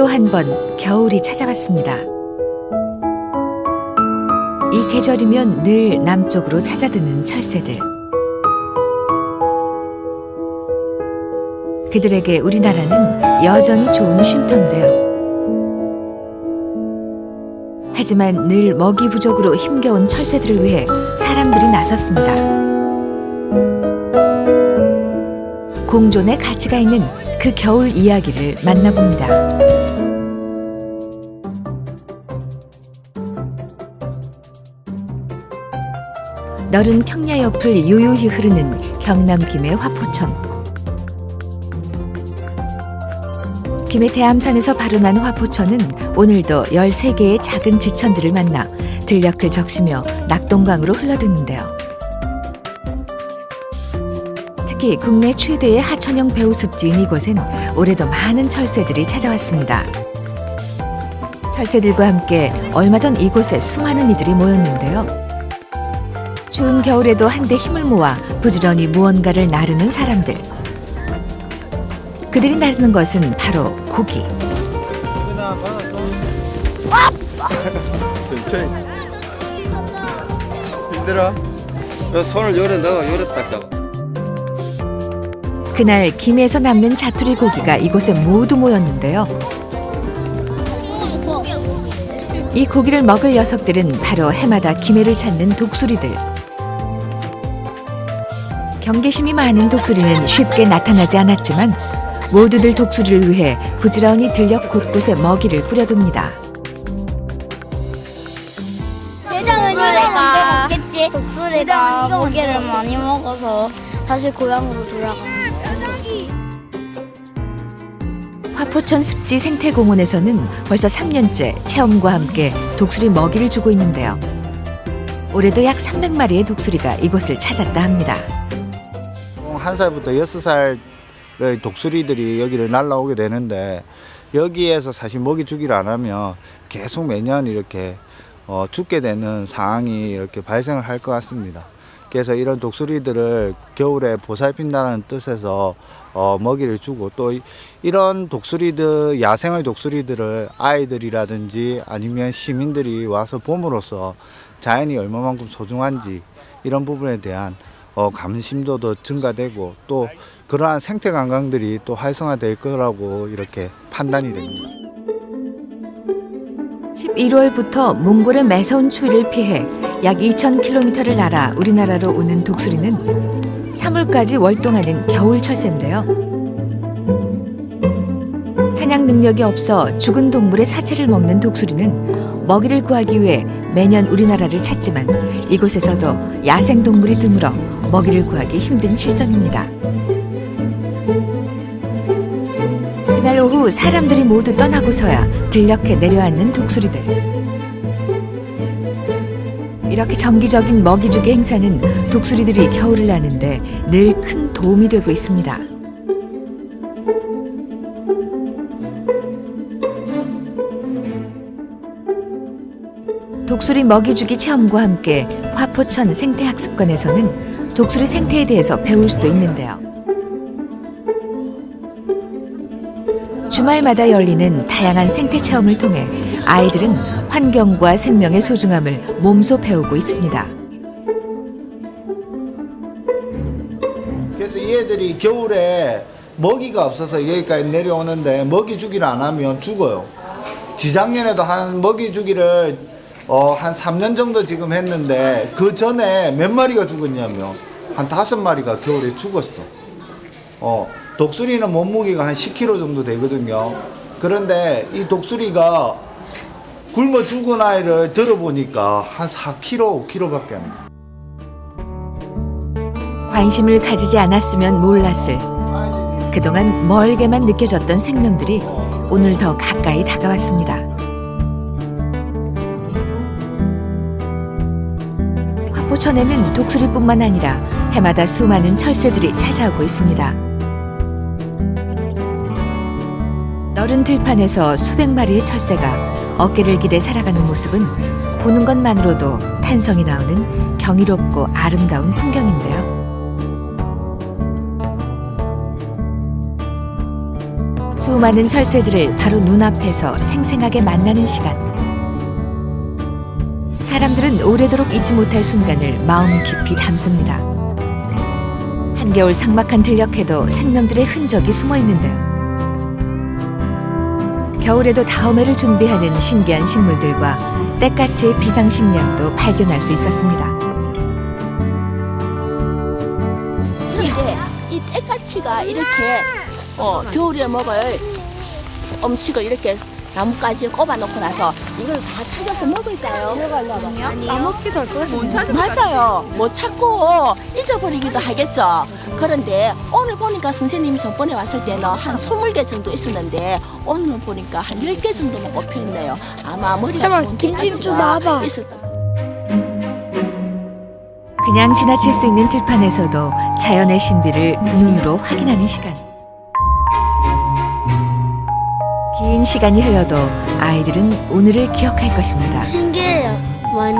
또 한 번 겨울이 찾아왔습니다. 이 계절이면 늘 남쪽으로 찾아드는 철새들. 그들에게 우리나라는 여전히 좋은 쉼터인데요. 하지만 늘 먹이 부족으로 힘겨운 철새들을 위해 사람들이 나섰습니다. 공존의 가치가 있는 그 겨울 이야기를 만나봅니다. 너른 평야 옆을 요요히 흐르는 경남 김해 화포천. 김해 대암산에서 난 화포천은 오늘도 13개의 작은 지천들을 만나 들녘을 적시며 낙동강으로 흘러드는데요. 특히 국내 최대의 하천형 배우습지인 이곳엔 올해도 많은 철새들이 찾아왔습니다. 철새들과 함께 얼마 전 이곳에 수많은 이들이 모였는데요. 추운 겨울에도 한데 힘을 모아 부지런히 무언가를 나르는 사람들. 그들이 나르는 것은 바로 고기. 힘들어? 너 손을 요래 넣어 요래 딱 잡아 그날 김해에서 남는 자투리 고기가 이곳에 모두 모였는데요. 이 고기를 먹을 녀석들은 바로 해마다 김해를 찾는 독수리들. 경계심이 많은 독수리는 쉽게 나타나지 않았지만 모두들 독수리를 위해 부지런히 들녘 곳곳에 먹이를 뿌려둡니다. 독수리가 독수리가 모기를 많이 먹어서 다시 고향으로 돌아가. 화포천 습지 생태공원에서는 벌써 3년째 체험과 함께 독수리 먹이를 주고 있는데요. 올해도 약 300마리의 독수리가 이곳을 찾았다 합니다. 한 살부터 여섯 살 독수리들이 여기를 날라오게 되는데 여기에서 사실 먹이 주기를 안 하면 계속 매년 이렇게 어, 죽게 되는 상황이 이렇게 발생을 할 것 같습니다. 그래서 이런 독수리들을 겨울에 보살핀다는 뜻에서 어, 먹이를 주고 또 이- 이런 독수리들 야생의 독수리들을 아이들이라든지 아니면 시민들이 와서 봄으로써 자연이 얼마만큼 소중한지 이런 부분에 대한 어, 감심도도 증가되고 또 그러한 생태 관광들이 또 활성화될 거라고 이렇게 판단이 됩니다. 11월부터 몽골의 매서운 추위를 피해 약 2,000km를 날아 우리나라로 오는 독수리는 3월까지 월동하는 겨울 철새인데요. 사냥 능력이 없어 죽은 동물의 사체를 먹는 독수리는 먹이를 구하기 위해 매년 우리나라를 찾지만 이곳에서도 야생 동물이 드물어 먹이를 구하기 힘든 실정입니다. 그날 오후 사람들이 모두 떠나고서야 들녘에 내려앉는 독수리들. 이렇게 정기적인 먹이주기 행사는 독수리들이 겨울을 나는데 늘 큰 도움이 되고 있습니다. 독수리 먹이주기 체험과 함께 화포천 생태학습관에서는 독수리 생태에 대해서 배울 수도 있는데요. 주말마다 열리는 다양한 생태 체험을 통해 아이들은 환경과 생명의 소중함을 몸소 배우고 있습니다. 그래서 이 애들이 겨울에 먹이가 없어서 여기까지 내려오는데 먹이 주기를 안 하면 죽어요. 지작년에도 한 먹이 주기를 어, 한 3년 정도 지금 했는데 그 전에 몇 마리가 죽었냐면 한 다섯 마리가 겨울에 죽었어. 어, 독수리는 몸무게가 한 10kg 정도 되거든요. 그런데 이 독수리가 굶어 죽은 아이를 들어보니까 한 4kg, 5kg밖에 안 돼. 관심을 가지지 않았으면 몰랐을 그동안 멀게만 느껴졌던 생명들이 오늘 더 가까이 다가왔습니다. 포천에는 독수리뿐만 아니라 해마다 수많은 철새들이 찾아오고 있습니다. 너른 들판에서 수백 마리의 철새가 어깨를 기대 살아가는 모습은 보는 것만으로도 탄성이 나오는 경이롭고 아름다운 풍경인데요. 수많은 철새들을 바로 눈앞에서 생생하게 만나는 시간. 사람들은 오래도록 잊지 못할 순간을 마음 깊이 담습니다. 한겨울 삭막한 들녘에도 생명들의 흔적이 숨어 있는데요. 겨울에도 다음 해를 준비하는 신기한 식물들과 때까치의 비상식량도 발견할 수 있었습니다. 이제 이 때까치가 이렇게 어, 겨울에 먹을 음식을 이렇게 나뭇가지에 꼽아 놓고 나서 이걸 다 찾아서 먹을까요? 따먹기도 할것 같은데. 맞아요. 못 찾고 잊어버리기도 하겠죠. 그런데 오늘 보니까 선생님이 전번에 왔을 때는 한 20개 정도 있었는데 오늘 보니까 한 10개 정도만 꼽혀 있네요. 아마 머리가 잠깐만, 좋은 김치좀 때까치가 나와봐. 있을 거예요. 그냥 지나칠 수 있는 들판에서도 자연의 신비를 두 눈으로 확인하는 시간. 긴 시간이 흘러도 아이들은 오늘을 기억할 것입니다. 신기해요, 많이.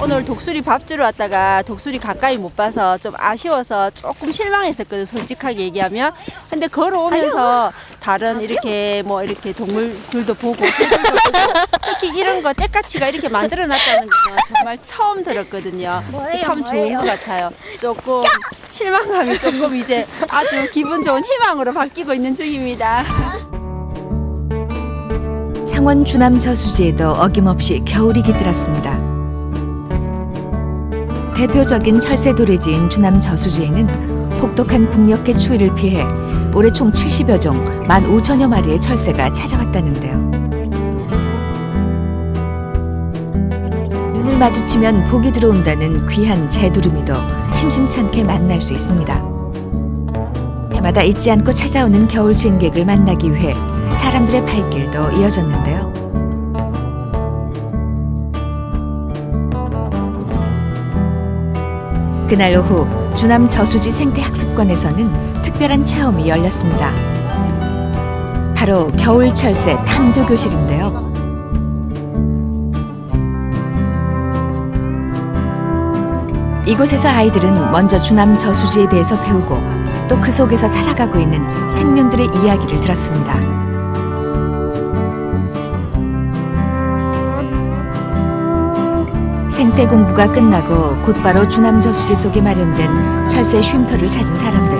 오늘 독수리 밥 주러 왔다가 독수리 가까이 못 봐서 좀 아쉬워서 조금 실망했었거든 솔직하게 얘기하면. 근데 걸어오면서 다른 이렇게 뭐 이렇게 동물들도 보고 새들도 보고 특히 이런 거 때까치가 이렇게 만들어 놨다는 거는 정말 처음 들었거든요. 참 좋은 것 같아요. 조금 실망감이 조금 이제 아주 기분 좋은 희망으로 바뀌고 있는 중입니다 창원 주남 저수지에도 어김없이 겨울이 깃들었습니다. 대표적인 철새 도래지인 주남 저수지에는 혹독한 북녘의 추위를 피해 올해 총 70여 종 15,000여 마리의 철새가 찾아왔다는데요. 눈을 마주치면 복이 들어온다는 귀한 재두루미도 심심찮게 만날 수 있습니다. 해마다 잊지 않고 찾아오는 겨울 진객을 만나기 위해 사람들의 발길도 이어졌는데요. 그날 오후 주남 저수지 생태학습관에서는 특별한 체험이 열렸습니다. 바로 겨울 철새 탐조 교실인데요. 이곳에서 아이들은 먼저 주남 저수지에 대해서 배우고 또 그 속에서 살아가고 있는 생명들의 이야기를 들었습니다. 생태 공부가 끝나고 곧바로 주남 저 수지 속에 마련된 철새 쉼터를 찾은 사람들.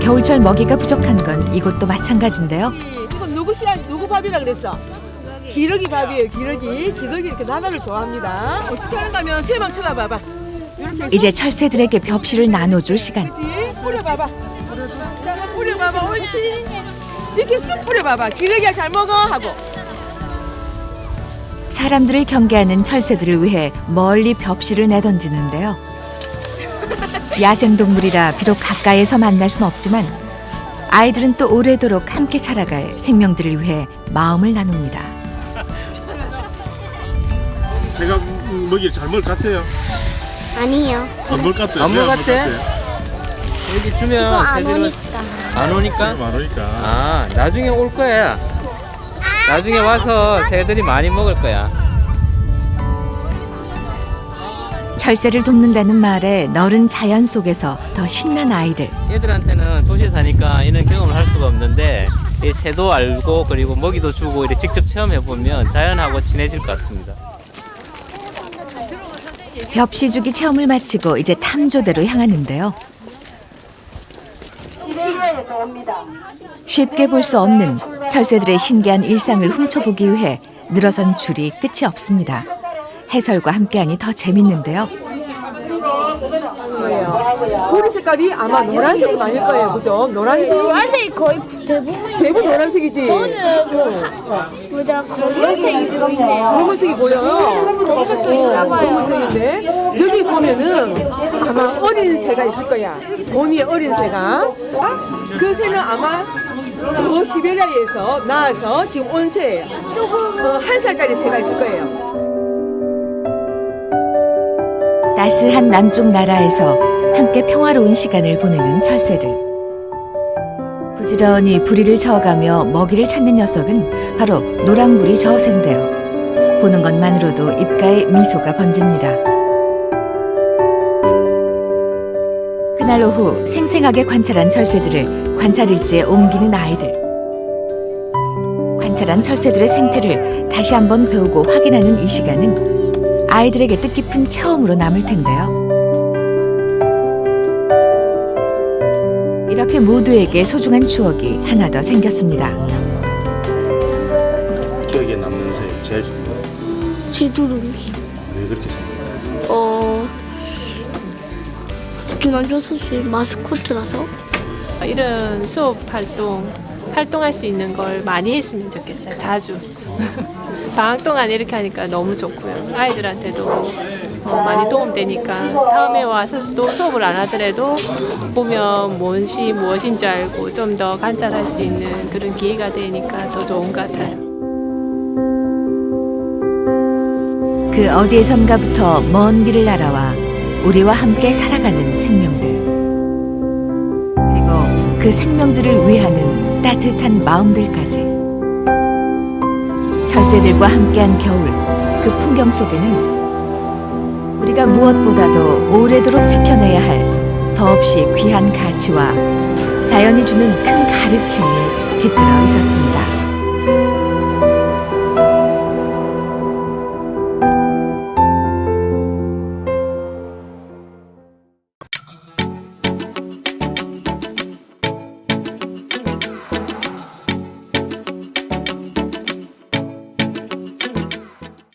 겨울철 먹이가 부족한 건 이곳도 마찬가지인데요. 이건 누구 씨야 누구 밥이라 그랬어? 기러기 밥이에요. 기러기. 기러기 이렇게 나나를 좋아합니다. 어떻게 하는가면 세번 쳐다 봐봐. 이렇게 이제 철새들에게 벽실을 나눠줄 시간. 쑥 뿌려봐봐. 뿌려봐봐. 옳지. 이렇게 쑥 뿌려봐봐. 기러기야 잘 먹어 하고. 사람들을 경계하는 철새들을 위해 멀리 벽실을 내던지는데요. 야생동물이라 비록 가까이에서 만날 수는 없지만 아이들은 또 오래도록 함께 살아갈 생명들을 위해 마음을 나눕니다. 제가 먹이를 잘 먹을 것 같아요. 아니요. 안 먹을 것 같아요. 안 먹을 왜안 것 같아? 여기 주면 안 오니까. 안 오니까? 지금 안 오니까. 아 나중에 올 거야. 나중에 와서 새들이 많이 먹을 거야. 철새를 돕는다는 말에 너른 자연 속에서 더 신난 아이들. 얘들한테는 도시에 사니까 이런 경험을 할 수가 없는데 이 새도 알고 그리고 먹이도 주고 이렇게 직접 체험해 보면 자연하고 친해질 것 같습니다. 벽시주기 체험을 마치고 이제 탐조대로 향하는데요. 쉽게 볼 수 없는 철새들의 신기한 일상을 훔쳐보기 위해 늘어선 줄이 끝이 없습니다. 해설과 함께하니 더 재밌는데요. 거예요. 보리 색깔이 아마 노란색이 많을 거예요. 그죠? 노란색. 노란색이 거의 대부분. 대부분 노란색이지. 저는 그 뭐더라 검은색이 보이네요. 검은색이 보여요. 거기서 또 있나 봐요. 검은색인데 여기 보면은 아마 어린 새가 있을 거야. 본이의 어린 새가. 그 새는 아마 저 시베리아에서 나와서 지금 온 새예요. 어, 한 살짜리 새가 있을 거예요. 따스한 남쪽 나라에서 함께 평화로운 시간을 보내는 철새들. 부지런히 부리를 저어가며 먹이를 찾는 녀석은 바로 노랑부리 저새인데요. 보는 것만으로도 입가에 미소가 번집니다. 그날 오후 생생하게 관찰한 철새들을 관찰 일지에 옮기는 아이들. 관찰한 철새들의 생태를 다시 한번 배우고 확인하는 이 시간은 아이들에게 뜻깊은 체험으로 남을 텐데요. 이렇게 모두에게 소중한 추억이 하나 더 생겼습니다. 기억에 남는 새 제일 좋은 거. 제두름이. 왜 그렇게 생각해요? 어. 주남준 선수의 마스코트라서. 이런 수업 활동 활동할 수 있는 걸 많이 했으면 좋겠어요. 자주. 방학 동안 이렇게 하니까 너무 좋고요. 아이들한테도 어, 많이 도움되니까 다음에 와서 또 수업을 안 하더라도 보면 뭔시 무엇인지 알고 좀 더 관찰할 수 있는 그런 기회가 되니까 더 좋은 것 같아요. 그 어디에선가부터 먼 길을 날아와 우리와 함께 살아가는 생명들. 그리고 그 생명들을 위하는 따뜻한 마음들까지. 철새들과 함께한 겨울, 그 풍경 속에는 우리가 무엇보다도 오래도록 지켜내야 할 더없이 귀한 가치와 자연이 주는 큰 가르침이 깃들어 있었습니다.